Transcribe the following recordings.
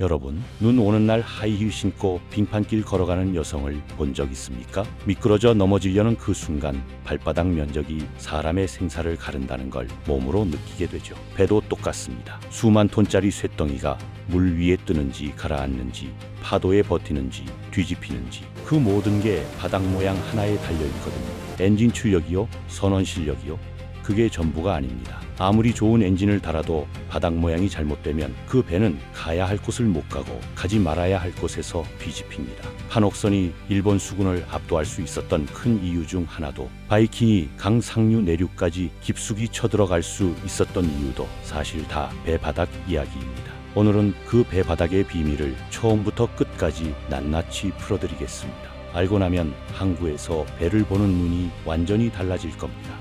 여러분, 눈 오는 날 하이힐 신고 빙판길 걸어가는 여성을 본 적 있습니까? 미끄러져 넘어지려는 그 순간 발바닥 면적이 사람의 생사를 가른다는 걸 몸으로 느끼게 되죠. 배도 똑같습니다. 수만 톤짜리 쇳덩이가 물 위에 뜨는지 가라앉는지 파도에 버티는지 뒤집히는지 그 모든 게 바닥 모양 하나에 달려 있거든요. 엔진 출력이요, 선원 실력이요, 그게 전부가 아닙니다. 아무리 좋은 엔진을 달아도 바닥 모양이 잘못되면 그 배는 가야 할 곳을 못 가고 가지 말아야 할 곳에서 뒤집힙니다. 한옥선이 일본 수군을 압도할 수 있었던 큰 이유 중 하나도 바이킹이 강 상류 내륙까지 깊숙이 쳐들어갈 수 있었던 이유도 사실 다 배 바닥 이야기입니다. 오늘은 그 배 바닥의 비밀을 처음부터 끝까지 낱낱이 풀어드리겠습니다. 알고 나면 항구에서 배를 보는 눈이 완전히 달라질 겁니다.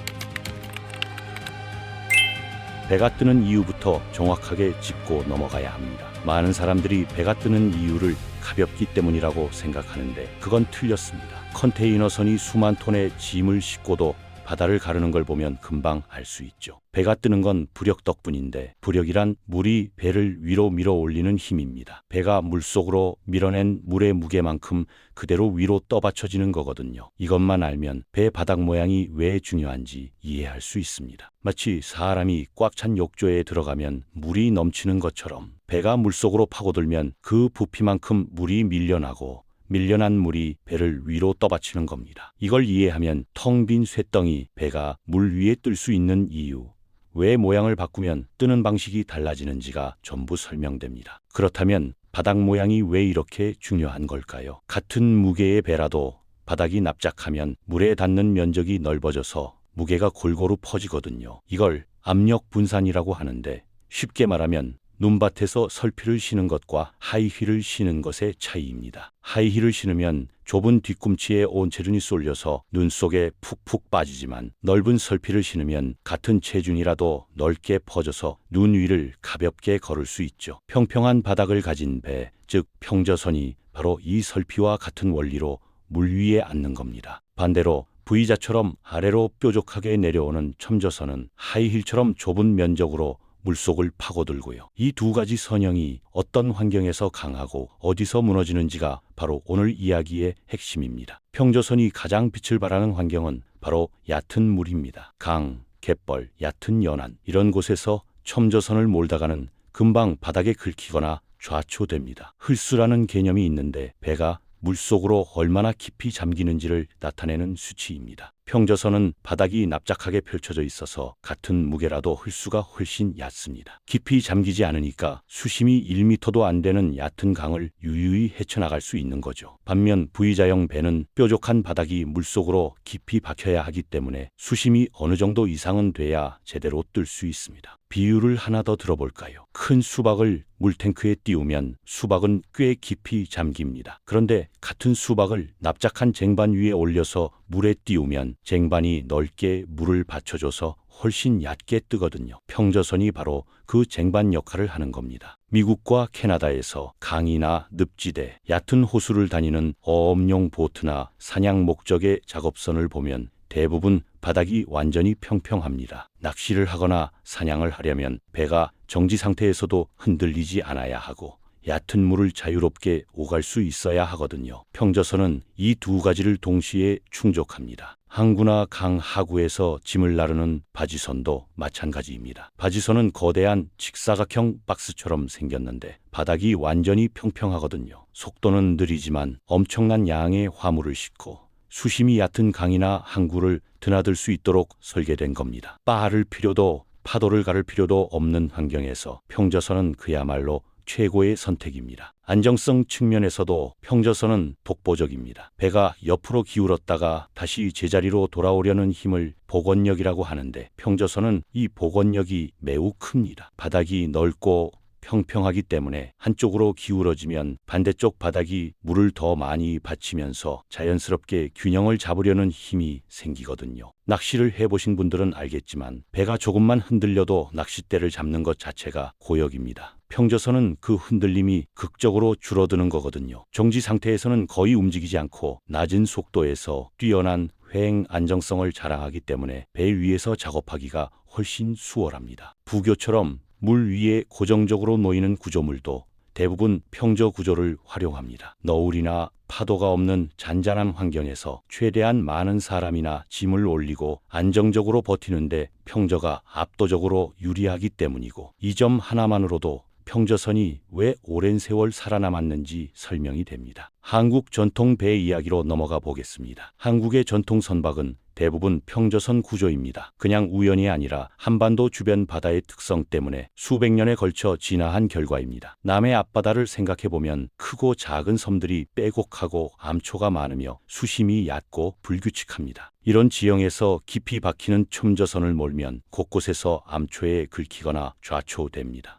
배가 뜨는 이유부터 정확하게 짚고 넘어가야 합니다. 많은 사람들이 배가 뜨는 이유를 가볍기 때문이라고 생각하는데 그건 틀렸습니다. 컨테이너선이 수만 톤의 짐을 싣고도 바다를 가르는 걸 보면 금방 알 수 있죠. 배가 뜨는 건 부력 덕분인데 부력이란 물이 배를 위로 밀어 올리는 힘입니다. 배가 물속으로 밀어낸 물의 무게만큼 그대로 위로 떠받쳐지는 거거든요. 이것만 알면 배 바닥 모양이 왜 중요한지 이해할 수 있습니다. 마치 사람이 꽉 찬 욕조에 들어가면 물이 넘치는 것처럼 배가 물속으로 파고들면 그 부피만큼 물이 밀려나고 밀려난 물이 배를 위로 떠받치는 겁니다. 이걸 이해하면 텅 빈 쇳덩이 배가 물 위에 뜰 수 있는 이유, 왜 모양을 바꾸면 뜨는 방식이 달라지는지가 전부 설명됩니다. 그렇다면 바닥 모양이 왜 이렇게 중요한 걸까요? 같은 무게의 배라도 바닥이 납작하면 물에 닿는 면적이 넓어져서 무게가 골고루 퍼지거든요. 이걸 압력 분산이라고 하는데 쉽게 말하면 눈밭에서 설피를 신는 것과 하이힐을 신는 것의 차이입니다. 하이힐을 신으면 좁은 뒤꿈치에 온 체중이 쏠려서 눈 속에 푹푹 빠지지만 넓은 설피를 신으면 같은 체중이라도 넓게 퍼져서 눈 위를 가볍게 걸을 수 있죠. 평평한 바닥을 가진 배, 즉 평저선이 바로 이 설피와 같은 원리로 물 위에 앉는 겁니다. 반대로 V자처럼 아래로 뾰족하게 내려오는 첨저선은 하이힐처럼 좁은 면적으로 물속을 파고들고요. 이 두 가지 선형이 어떤 환경에서 강하고 어디서 무너지는지가 바로 오늘 이야기의 핵심입니다. 평저선이 가장 빛을 발하는 환경은 바로 얕은 물입니다. 강, 갯벌, 얕은 연안 이런 곳에서 첨저선을 몰다가는 금방 바닥에 긁히거나 좌초됩니다. 흘수라는 개념이 있는데 배가 물속으로 얼마나 깊이 잠기는지를 나타내는 수치입니다. 평저선은 바닥이 납작하게 펼쳐져 있어서 같은 무게라도 흘수가 훨씬 얕습니다. 깊이 잠기지 않으니까 수심이 1미터도 안 되는 얕은 강을 유유히 헤쳐나갈 수 있는 거죠. 반면 V자형 배는 뾰족한 바닥이 물속으로 깊이 박혀야 하기 때문에 수심이 어느 정도 이상은 돼야 제대로 뜰 수 있습니다. 비유를 하나 더 들어볼까요? 큰 수박을 물탱크에 띄우면 수박은 꽤 깊이 잠깁니다. 그런데 같은 수박을 납작한 쟁반 위에 올려서 물에 띄우면 쟁반이 넓게 물을 받쳐줘서 훨씬 얕게 뜨거든요. 평저선이 바로 그 쟁반 역할을 하는 겁니다. 미국과 캐나다에서 강이나 늪지대, 얕은 호수를 다니는 어업용 보트나 사냥 목적의 작업선을 보면 대부분 바닥이 완전히 평평합니다. 낚시를 하거나 사냥을 하려면 배가 정지 상태에서도 흔들리지 않아야 하고 얕은 물을 자유롭게 오갈 수 있어야 하거든요. 평저선은 이 두 가지를 동시에 충족합니다. 항구나 강 하구에서 짐을 나르는 바지선도 마찬가지입니다. 바지선은 거대한 직사각형 박스처럼 생겼는데 바닥이 완전히 평평하거든요. 속도는 느리지만 엄청난 양의 화물을 싣고 수심이 얕은 강이나 항구를 드나들 수 있도록 설계된 겁니다. 빠를 필요도 파도를 가를 필요도 없는 환경에서 평저선은 그야말로 최고의 선택입니다. 안정성 측면에서도 평저선은 독보적입니다. 배가 옆으로 기울었다가 다시 제자리로 돌아오려는 힘을 복원력이라고 하는데 평저선은 이 복원력이 매우 큽니다. 바닥이 넓고 평평하기 때문에 한쪽으로 기울어지면 반대쪽 바닥이 물을 더 많이 받치면서 자연스럽게 균형을 잡으려는 힘이 생기거든요. 낚시를 해보신 분들은 알겠지만 배가 조금만 흔들려도 낚싯대를 잡는 것 자체가 고역입니다. 평저선은 그 흔들림이 극적으로 줄어드는 거거든요. 정지 상태에서는 거의 움직이지 않고 낮은 속도에서 뛰어난 횡 안정성을 자랑하기 때문에 배 위에서 작업하기가 훨씬 수월합니다. 부교처럼 물 위에 고정적으로 놓이는 구조물도 대부분 평저 구조를 활용합니다. 너울이나 파도가 없는 잔잔한 환경에서 최대한 많은 사람이나 짐을 올리고 안정적으로 버티는데 평저가 압도적으로 유리하기 때문이고 이 점 하나만으로도 평저선이 왜 오랜 세월 살아남았는지 설명이 됩니다. 한국 전통 배 이야기로 넘어가 보겠습니다. 한국의 전통 선박은 대부분 평저선 구조입니다. 그냥 우연이 아니라 한반도 주변 바다의 특성 때문에 수백 년에 걸쳐 진화한 결과입니다. 남해 앞바다를 생각해 보면 크고 작은 섬들이 빼곡하고 암초가 많으며 수심이 얕고 불규칙합니다. 이런 지형에서 깊이 박히는 첨저선을 몰면 곳곳에서 암초에 긁히거나 좌초됩니다.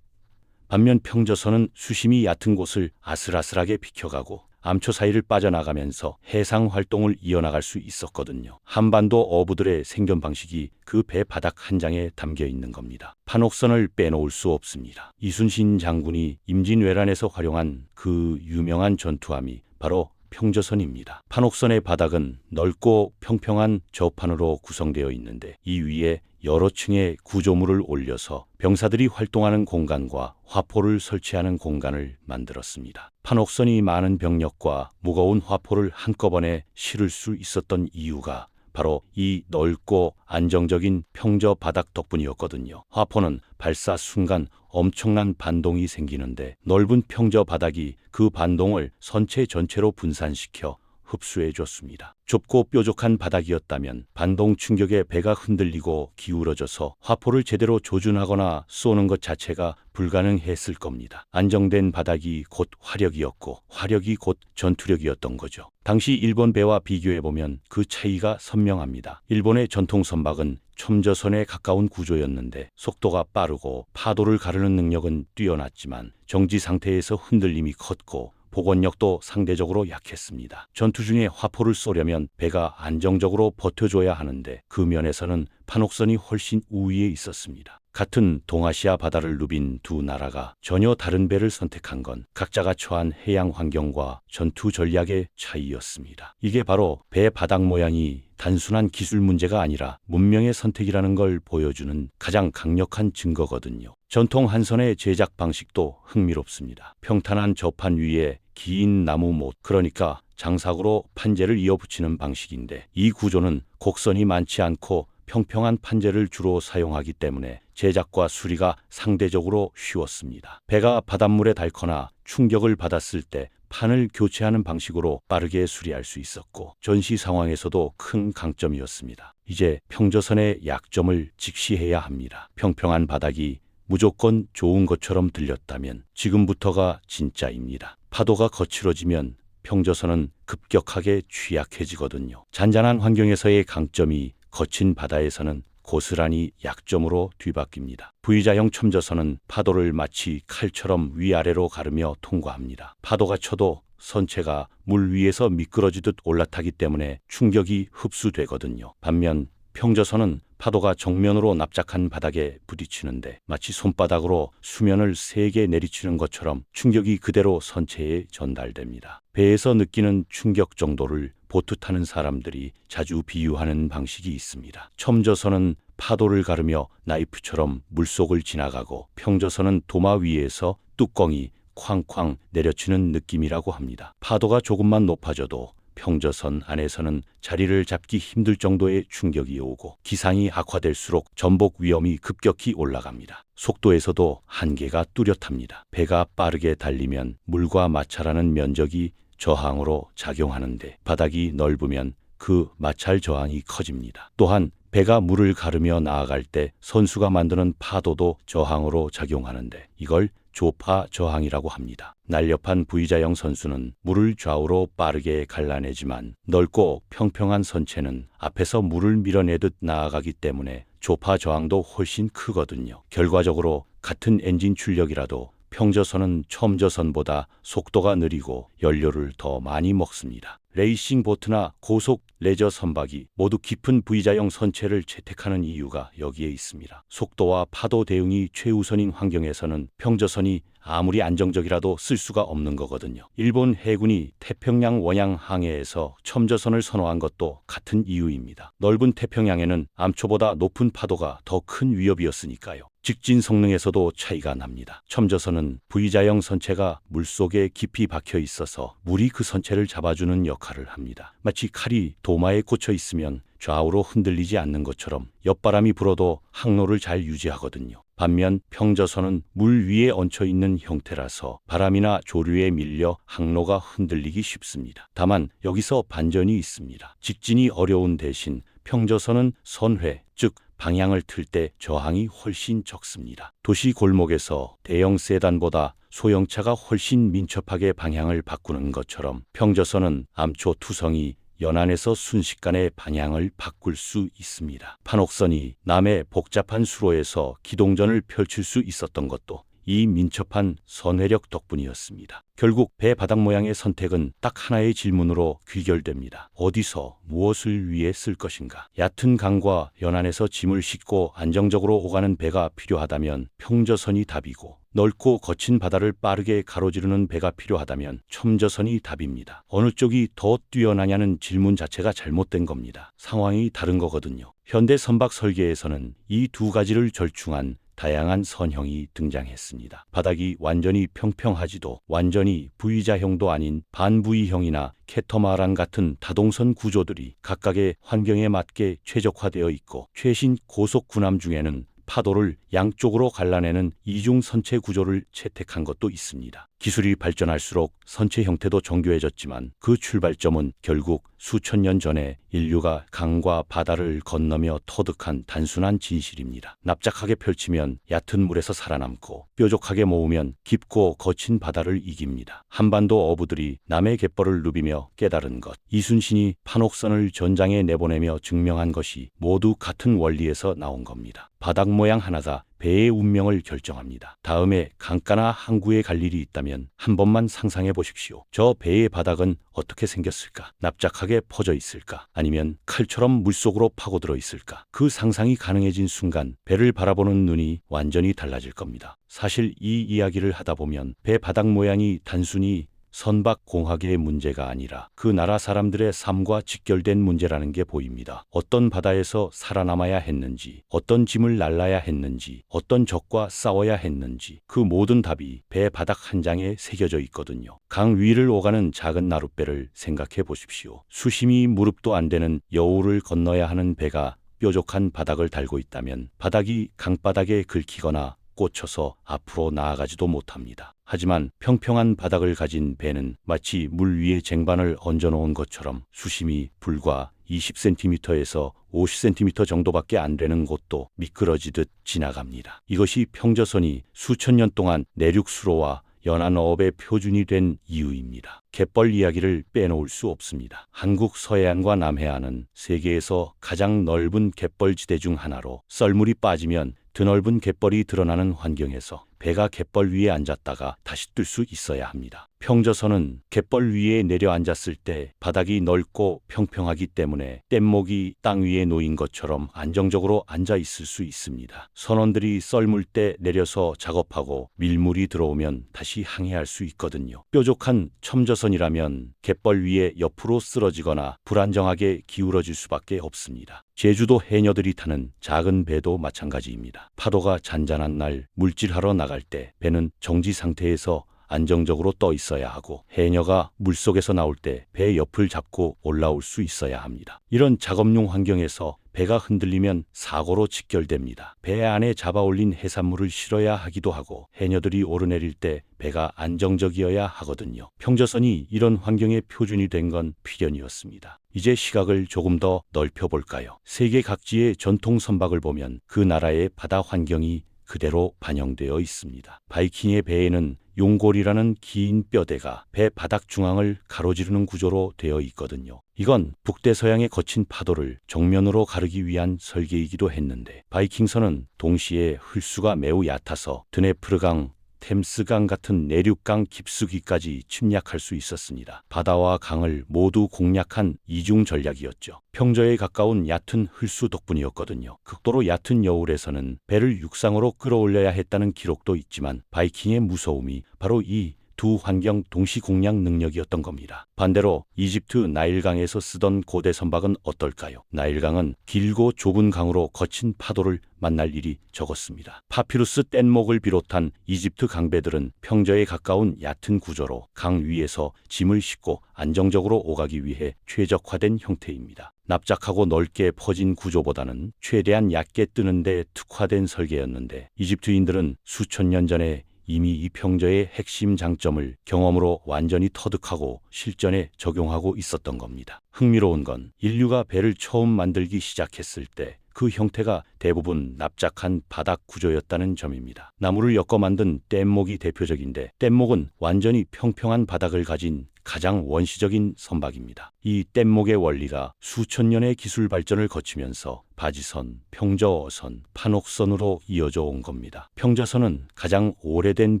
반면 평저선은 수심이 얕은 곳을 아슬아슬하게 비켜가고 암초 사이를 빠져나가면서 해상 활동을 이어나갈 수 있었거든요. 한반도 어부들의 생존 방식이 그 배 바닥 한 장에 담겨 있는 겁니다. 판옥선을 빼놓을 수 없습니다. 이순신 장군이 임진왜란에서 활용한 그 유명한 전투함이 바로 평저선입니다. 판옥선의 바닥은 넓고 평평한 저판으로 구성되어 있는데 이 위에 여러 층의 구조물을 올려서 병사들이 활동하는 공간과 화포를 설치하는 공간을 만들었습니다. 판옥선이 많은 병력과 무거운 화포를 한꺼번에 실을 수 있었던 이유가 바로 이 넓고 안정적인 평저 바닥 덕분이었거든요. 화포는 발사 순간 엄청난 반동이 생기는데 넓은 평저 바닥이 그 반동을 선체 전체로 분산시켜 흡수해 줬습니다. 좁고 뾰족한 바닥이었다면 반동 충격에 배가 흔들리고 기울어져서 화포를 제대로 조준하거나 쏘는 것 자체가 불가능했을 겁니다. 안정된 바닥이 곧 화력이었고 화력이 곧 전투력이었던 거죠. 당시 일본 배와 비교해 보면 그 차이가 선명합니다. 일본의 전통 선박은 첨저선에 가까운 구조였는데 속도가 빠르고 파도를 가르는 능력은 뛰어났지만 정지 상태에서 흔들림이 컸고 복원력도 상대적으로 약했습니다. 전투 중에 화포를 쏘려면 배가 안정적으로 버텨줘야 하는데 그 면에서는 판옥선이 훨씬 우위에 있었습니다. 같은 동아시아 바다를 누빈 두 나라가 전혀 다른 배를 선택한 건 각자가 처한 해양 환경과 전투 전략의 차이였습니다. 이게 바로 배 바닥 모양이 단순한 기술 문제가 아니라 문명의 선택이라는 걸 보여주는 가장 강력한 증거거든요. 전통 한선의 제작 방식도 흥미롭습니다. 평탄한 저판 위에 긴 나무 못, 그러니까 장삭으로 판재를 이어붙이는 방식인데 이 구조는 곡선이 많지 않고 평평한 판재를 주로 사용하기 때문에 제작과 수리가 상대적으로 쉬웠습니다. 배가 바닷물에 닳거나 충격을 받았을 때 판을 교체하는 방식으로 빠르게 수리할 수 있었고 전시 상황에서도 큰 강점이었습니다. 이제 평저선의 약점을 직시해야 합니다. 평평한 바닥이 무조건 좋은 것처럼 들렸다면 지금부터가 진짜입니다. 파도가 거칠어지면 평저선은 급격하게 취약해지거든요. 잔잔한 환경에서의 강점이 거친 바다에서는 고스란히 약점으로 뒤바뀝니다. V자형 첨저선은 파도를 마치 칼처럼 위아래로 가르며 통과합니다. 파도가 쳐도 선체가 물 위에서 미끄러지듯 올라타기 때문에 충격이 흡수되거든요. 반면 평저선은 파도가 정면으로 납작한 바닥에 부딪히는데 마치 손바닥으로 수면을 세게 내리치는 것처럼 충격이 그대로 선체에 전달됩니다. 배에서 느끼는 충격 정도를 보트 타는 사람들이 자주 비유하는 방식이 있습니다. 첨저선은 파도를 가르며 나이프처럼 물속을 지나가고 평저선은 도마 위에서 뚜껑이 쾅쾅 내려치는 느낌이라고 합니다. 파도가 조금만 높아져도 평저선 안에서는 자리를 잡기 힘들 정도의 충격이 오고 기상이 악화될수록 전복 위험이 급격히 올라갑니다. 속도에서도 한계가 뚜렷합니다. 배가 빠르게 달리면 물과 마찰하는 면적이 저항으로 작용하는데 바닥이 넓으면 그 마찰 저항이 커집니다. 또한 배가 물을 가르며 나아갈 때 선수가 만드는 파도도 저항으로 작용하는데 이걸 조파 저항이라고 합니다. 날렵한 V자형 선수는 물을 좌우로 빠르게 갈라내지만 넓고 평평한 선체는 앞에서 물을 밀어내듯 나아가기 때문에 조파 저항도 훨씬 크거든요. 결과적으로 같은 엔진 출력이라도 평저선은 첨저선보다 속도가 느리고 연료를 더 많이 먹습니다. 레이싱 보트나 고속 레저 선박이 모두 깊은 V자형 선체를 채택하는 이유가 여기에 있습니다. 속도와 파도 대응이 최우선인 환경에서는 평저선이 아무리 안정적이라도 쓸 수가 없는 거거든요. 일본 해군이 태평양 원양 항해에서 첨저선을 선호한 것도 같은 이유입니다. 넓은 태평양에는 암초보다 높은 파도가 더 큰 위협이었으니까요. 직진 성능에서도 차이가 납니다. 첨저선은 V자형 선체가 물속에 깊이 박혀 있어서 물이 그 선체를 잡아주는 역할 을 합니다. 마치 칼이 도마에 꽂혀 있으면 좌우로 흔들리지 않는 것처럼 옆바람이 불어도 항로를 잘 유지하거든요. 반면 평저선은 물 위에 얹혀 있는 형태라서 바람이나 조류에 밀려 항로가 흔들리기 쉽습니다. 다만 여기서 반전이 있습니다. 직진이 어려운 대신 평저선은 선회, 즉 방향을 틀 때 저항이 훨씬 적습니다. 도시 골목에서 대형 세단보다 소형차가 훨씬 민첩하게 방향을 바꾸는 것처럼 평저선은 암초 투성이 연안에서 순식간에 방향을 바꿀 수 있습니다. 판옥선이 남의 복잡한 수로에서 기동전을 펼칠 수 있었던 것도 이 민첩한 선회력 덕분이었습니다. 결국 배 바닥 모양의 선택은 딱 하나의 질문으로 귀결됩니다. 어디서 무엇을 위해 쓸 것인가? 얕은 강과 연안에서 짐을 싣고 안정적으로 오가는 배가 필요하다면 평저선이 답이고 넓고 거친 바다를 빠르게 가로지르는 배가 필요하다면 첨저선이 답입니다. 어느 쪽이 더 뛰어나냐는 질문 자체가 잘못된 겁니다. 상황이 다른 거거든요. 현대 선박 설계에서는 이 두 가지를 절충한 다양한 선형이 등장했습니다. 바닥이 완전히 평평하지도 완전히 V자형도 아닌 반V형이나 캐터마란 같은 다동선 구조들이 각각의 환경에 맞게 최적화되어 있고 최신 고속 군함 중에는 파도를 양쪽으로 갈라내는 이중 선체 구조를 채택한 것도 있습니다. 기술이 발전할수록 선체 형태도 정교해졌지만 그 출발점은 결국 수천 년 전에 인류가 강과 바다를 건너며 터득한 단순한 진실입니다. 납작하게 펼치면 얕은 물에서 살아남고 뾰족하게 모으면 깊고 거친 바다를 이깁니다. 한반도 어부들이 남의 갯벌을 누비며 깨달은 것. 이순신이 판옥선을 전장에 내보내며 증명한 것이 모두 같은 원리에서 나온 겁니다. 바닥 모양 하나가 배의 운명을 결정합니다. 다음에 강가나 항구에 갈 일이 있다면 한 번만 상상해 보십시오. 저 배의 바닥은 어떻게 생겼을까? 납작하게 퍼져 있을까? 아니면 칼처럼 물속으로 파고들어 있을까? 그 상상이 가능해진 순간 배를 바라보는 눈이 완전히 달라질 겁니다. 사실 이 이야기를 하다 보면 배 바닥 모양이 단순히 선박 공학의 문제가 아니라 그 나라 사람들의 삶과 직결된 문제라는 게 보입니다. 어떤 바다에서 살아남아야 했는지, 어떤 짐을 날라야 했는지, 어떤 적과 싸워야 했는지 그 모든 답이 배 바닥 한 장에 새겨져 있거든요. 강 위를 오가는 작은 나룻배를 생각해 보십시오. 수심이 무릎도 안 되는 여우를 건너야 하는 배가 뾰족한 바닥을 달고 있다면 바닥이 강바닥에 긁히거나 꽂혀서 앞으로 나아가지도 못합니다. 하지만 평평한 바닥을 가진 배는 마치 물 위에 쟁반을 얹어놓은 것처럼 수심이 불과 20cm에서 50cm 정도밖에 안 되는 곳도 미끄러지듯 지나갑니다. 이것이 평저선이 수천 년 동안 내륙 수로와 연안어업의 표준이 된 이유입니다. 갯벌 이야기를 빼놓을 수 없습니다. 한국 서해안과 남해안은 세계에서 가장 넓은 갯벌 지대 중 하나로 썰물이 빠지면 드넓은 갯벌이 드러나는 환경에서 배가 갯벌 위에 앉았다가 다시 뜰 수 있어야 합니다. 평저선은 갯벌 위에 내려앉았을 때 바닥이 넓고 평평하기 때문에 뗏목이 땅 위에 놓인 것처럼 안정적으로 앉아 있을 수 있습니다. 선원들이 썰물 때 내려서 작업하고 밀물이 들어오면 다시 항해할 수 있거든요. 뾰족한 첨저선이라면 갯벌 위에 옆으로 쓰러지거나 불안정하게 기울어질 수밖에 없습니다. 제주도 해녀들이 타는 작은 배도 마찬가지입니다. 파도가 잔잔한 날 물질하러 나갈 때 배는 정지 상태에서 안정적으로 떠 있어야 하고 해녀가 물속에서 나올 때 배 옆을 잡고 올라올 수 있어야 합니다. 이런 작업용 환경에서 배가 흔들리면 사고로 직결됩니다. 배 안에 잡아 올린 해산물을 실어야 하기도 하고 해녀들이 오르내릴 때 배가 안정적이어야 하거든요. 평저선이 이런 환경의 표준이 된 건 필연이었습니다. 이제 시각을 조금 더 넓혀볼까요? 세계 각지의 전통 선박을 보면 그 나라의 바다 환경이 그대로 반영되어 있습니다. 바이킹의 배에는 용골이라는 긴 뼈대가 배 바닥 중앙을 가로지르는 구조로 되어 있거든요. 이건 북대서양의 거친 파도를 정면으로 가르기 위한 설계이기도 했는데 바이킹선은 동시에 흘수가 매우 얕아서 드네프르강, 템스강 같은 내륙강 깊숙이까지 침략할 수 있었습니다. 바다와 강을 모두 공략한 이중 전략이었죠. 평저에 가까운 얕은 흘수 덕분이었거든요. 극도로 얕은 여울에서는 배를 육상으로 끌어올려야 했다는 기록도 있지만 바이킹의 무서움이 바로 이 두 환경 동시 공략 능력이었던 겁니다. 반대로 이집트 나일강에서 쓰던 고대 선박은 어떨까요? 나일강은 길고 좁은 강으로 거친 파도를 만날 일이 적었습니다. 파피루스 뗏목을 비롯한 이집트 강배들은 평저에 가까운 얕은 구조로 강 위에서 짐을 싣고 안정적으로 오가기 위해 최적화된 형태입니다. 납작하고 넓게 퍼진 구조보다는 최대한 얕게 뜨는 데 특화된 설계였는데 이집트인들은 수천 년 전에 이미 이 평저의 핵심 장점을 경험으로 완전히 터득하고 실전에 적용하고 있었던 겁니다. 흥미로운 건 인류가 배를 처음 만들기 시작했을 때 그 형태가 대부분 납작한 바닥 구조였다는 점입니다. 나무를 엮어 만든 뗏목이 대표적인데 뗏목은 완전히 평평한 바닥을 가진 가장 원시적인 선박입니다. 이 뗏목의 원리가 수천 년의 기술 발전을 거치면서 바지선, 평저선, 판옥선으로 이어져 온 겁니다. 평저선은 가장 오래된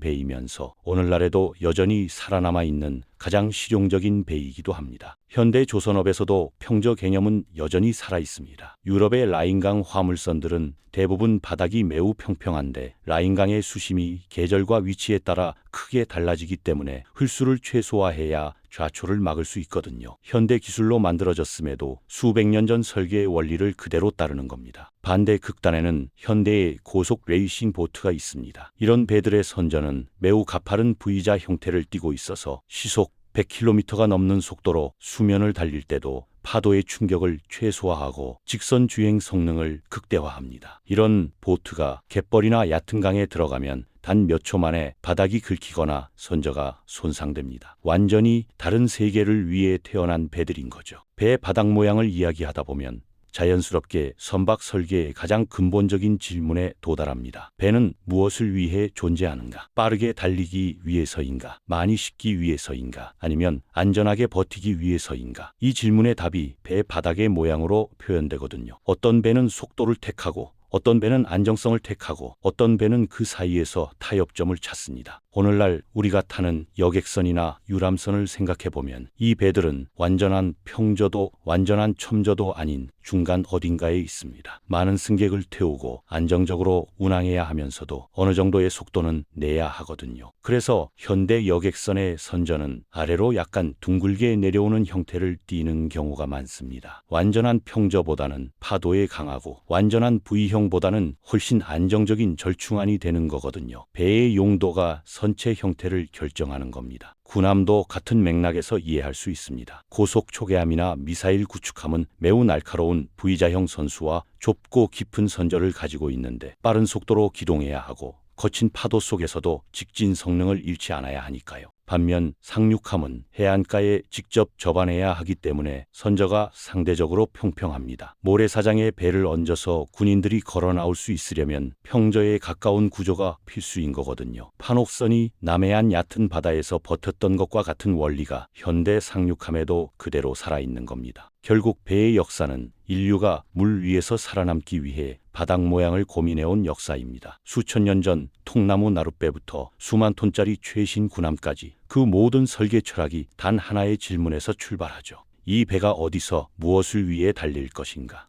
배이면서 오늘날에도 여전히 살아남아 있는 가장 실용적인 배이기도 합니다. 현대 조선업에서도 평저 개념은 여전히 살아 있습니다. 유럽의 라인강 화물선들은 대부분 바닥이 매우 평평한데 라인강의 수심이 계절과 위치에 따라 크게 달라지기 때문에 흘수를 최소화해야 좌초를 막을 수 있거든요. 현대 기술로 만들어졌음에도 수백 년 전 설계의 원리를 그대로 따르는 겁니다. 반대 극단에는 현대의 고속 레이싱 보트가 있습니다. 이런 배들의 선전은 매우 가파른 V자 형태를 띠고 있어서 시속 100km가 넘는 속도로 수면을 달릴 때도 파도의 충격을 최소화하고 직선 주행 성능을 극대화합니다. 이런 보트가 갯벌이나 얕은 강에 들어가면 단 몇 초 만에 바닥이 긁히거나 선저가 손상됩니다. 완전히 다른 세계를 위해 태어난 배들인 거죠. 배 바닥 모양을 이야기하다 보면 자연스럽게 선박 설계의 가장 근본적인 질문에 도달합니다. 배는 무엇을 위해 존재하는가? 빠르게 달리기 위해서인가? 많이 싣기 위해서인가? 아니면 안전하게 버티기 위해서인가? 이 질문의 답이 배 바닥의 모양으로 표현되거든요. 어떤 배는 속도를 택하고 어떤 배는 안정성을 택하고 어떤 배는 그 사이에서 타협점을 찾습니다. 오늘날 우리가 타는 여객선이나 유람선을 생각해 보면 이 배들은 완전한 평저도 완전한 첨저도 아닌 중간 어딘가에 있습니다. 많은 승객을 태우고 안정적으로 운항해야 하면서도 어느 정도의 속도는 내야 하거든요. 그래서 현대 여객선의 선전은 아래로 약간 둥글게 내려오는 형태를 띠는 경우가 많습니다. 완전한 평저보다는 파도에 강하고 완전한 V형보다는 훨씬 안정적인 절충안이 되는 거거든요. 배의 용도가 선체 형태를 결정하는 겁니다. 군함도 같은 맥락에서 이해할 수 있습니다. 고속 초계함이나 미사일 구축함은 매우 날카로운 V자형 선수와 좁고 깊은 선절을 가지고 있는데 빠른 속도로 기동해야 하고 거친 파도 속에서도 직진 성능을 잃지 않아야 하니까요. 반면 상륙함은 해안가에 직접 접안해야 하기 때문에 선저가 상대적으로 평평합니다. 모래사장에 배를 얹어서 군인들이 걸어 나올 수 있으려면 평저에 가까운 구조가 필수인 거거든요. 판옥선이 남해안 얕은 바다에서 버텼던 것과 같은 원리가 현대 상륙함에도 그대로 살아있는 겁니다. 결국 배의 역사는 인류가 물 위에서 살아남기 위해 바닥 모양을 고민해온 역사입니다. 수천 년 전 통나무 나룻배부터 수만 톤짜리 최신 군함까지 그 모든 설계 철학이 단 하나의 질문에서 출발하죠. 이 배가 어디서 무엇을 위해 달릴 것인가?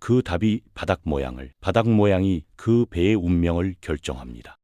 그 답이 바닥 모양을, 바닥 모양이 그 배의 운명을 결정합니다.